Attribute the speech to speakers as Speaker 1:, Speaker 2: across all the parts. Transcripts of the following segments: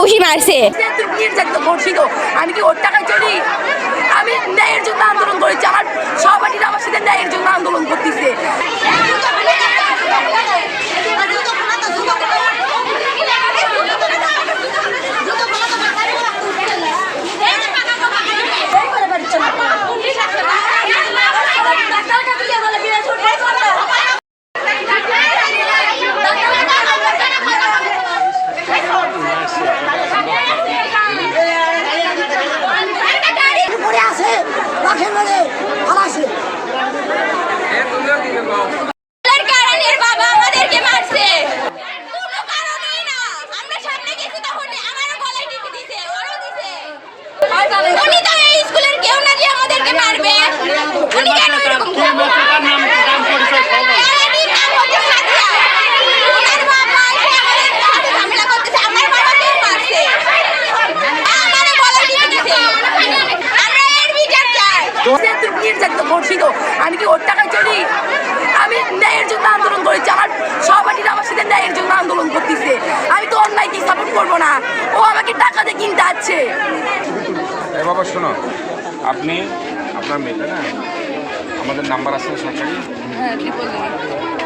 Speaker 1: ঘুষি মারছে।
Speaker 2: আমি কি ওর টাকায় চলি? আমি ন্যায়ের জন্য আন্দোলন করেছি, আমার সহপাঠীরা আমার সাথে ন্যায়ের জন্য আন্দোলন করতেছে।
Speaker 3: আছে রাখে মেরে ফালাসে
Speaker 1: আমাদের কারণের বাবা আমাদেরকে মারছে কোনো কারণেই না আমরা সামনে গেছি তখন আমারও গলায় টিপে দিছে ওরও দিছে উনি তো এই স্কুলের কেউ না যে আমাদেরকে মারবে উনি কেন এরকম করবে কারণই নাম হচ্ছে সাদিয়া। ওনার বাবা এসে আমাদের সাথে ঝামেলা করতেছে। আমার বাবাকেও মারছে। আমারও গলায় টিপে দিছে। আমরা এর বিচার চাই
Speaker 2: সে তুই নির্যাতিত করছিল। আমি কি ওর টাকায় চলি? আমি ন্যায়ের জন্য আন্দোলন করেছি আমার সহপাঠীরা আমার সাথে ন্যায়ের জন্য আন্দোলন করতেছে। আমি তো অন্যায়কে সাপোর্ট করব না। ও আমাকে টাকা দিয়ে কিনতে আসছে।
Speaker 4: এ বাবা শোনো। আপনি আপনার মেয়েটা না আমাদের নাম্বার আছে সরকারি।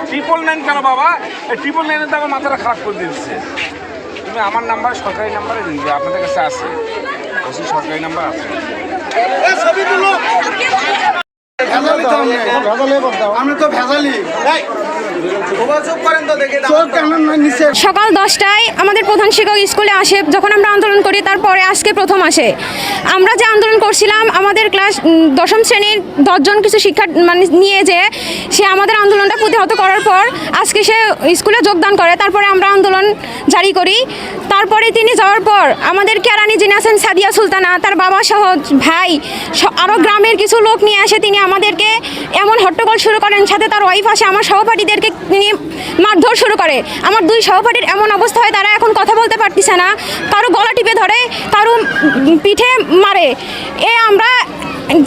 Speaker 4: ট্রিপল নাইন কেন বাবা? এই ট্রিপল নাইনে তো আমার মাথাটা খারাপ করে দিচ্ছে। তুমি আমার নাম্বার সরকারি নাম্বারে দিন আপনাদের কাছে আছে। ওসি সরকারি নাম্বার আছে
Speaker 5: ভেজালি তো আমরা। তো ভেজালি
Speaker 6: সকাল দশটায় আমাদের প্রধান শিক্ষক স্কুলে আসে যখন আমরা আন্দোলন করি তারপরে আজকে প্রথম আসে। আমরা যে আন্দোলন করছিলাম আমাদের ক্লাস দশম শ্রেণির দশজন কিছু শিক্ষা মানে নিয়ে যে সে আমাদের আন্দোলনটা প্রতিহত করার পর আজকে সে স্কুলে যোগদান করে তারপরে আমরা আন্দোলন জারি করি। তারপরে তিনি যাওয়ার পর আমাদের কেরানি যিনি আছেন সাদিয়া সুলতানা তার বাবা সহ ভাই আরও গ্রামের কিছু লোক নিয়ে আসে তিনি আমাদেরকে এমন হট্টগোল শুরু করেন সাথে তার ওয়াইফ আসে আমার সহপাঠীদেরকে তিনি মারধর শুরু করে। আমার দুই সহপাঠীর এমন অবস্থা হয়, তারা এখন কথা বলতে পারতেছে না। কারও গলা টিপে ধরে, কারও পিঠে মারে। এ আমরা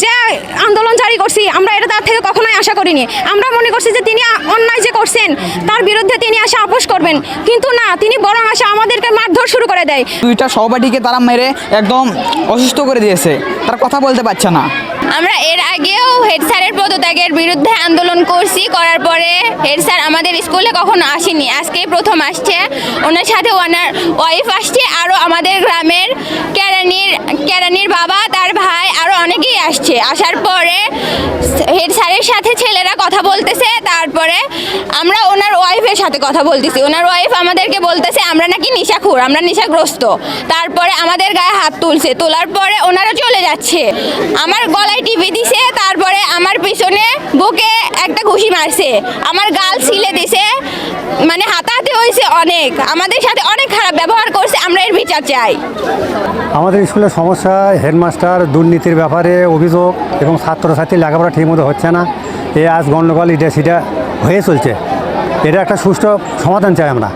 Speaker 6: যে আন্দোলন জারি করছি, আমরা এটা তার থেকে কখনোই আশা করিনি। আমরা মনে করছি যে তিনি অন্যায় যে করছেন, তার বিরুদ্ধে তিনি আসে আপোষ করবেন। কিন্তু না, তিনি বরং আসে আমাদেরকে মারধর শুরু করে দেয়।
Speaker 7: দুইটা সহপাঠীকে তারা মেরে একদম অসুস্থ করে দিয়েছে। তারা কথা বলতে পারছে না।
Speaker 1: আমরা এর আগেও হেড স্যারের পদত্যাগের বিরুদ্ধে আন্দোলন করছি, করার পরে হেড স্যার আমাদের স্কুলে কখনো আসেনি। আজকে প্রথম আসছে। ওনার সাথে ওনার ওয়াইফ আসছে, আরও আমাদের গ্রামের কেরানির কেরানির বাবা, তার ভাই, আরও অনেকেই আসছে। আসার পরে ছেলেরা কথা বলতেছে, তারপরে আমরা ওনার ওয়াইফের সাথে কথা বলতেছি। ওনার ওয়াইফ আমাদেরকে বলতেছে, আমরা নাকি নিশাখুর, আমরা নিশাগ্রস্ত। তারপরে আমাদের গায়ে হাত তুলছে। তোলার পরে ওনারা চলে যাচ্ছে। আমার গলায় টিপে দিছে, তারপরে আমার পিছনে বুকে একটা ঘুষি মারছে। আমার গাল ছিলে দিছে। মানে হাতাহাতি হয়েছে অনেক। আমাদের সাথে অনেক খারাপ ব্যবহার করছে, আমরা এর বিচার চাই।
Speaker 8: আমাদের স্কুলের সমস্যা, হেডমাস্টার, দুর্নীতির ব্যাপারে অভিযোগ এবং ছাত্রছাত্রীর লেখাপড়া ঠিকমতো হচ্ছে না। এ আজ গণ্ডগোল এটা সেটা হয়ে চলছে। এটা একটা সুষ্ঠু সমাধান চাই আমরা।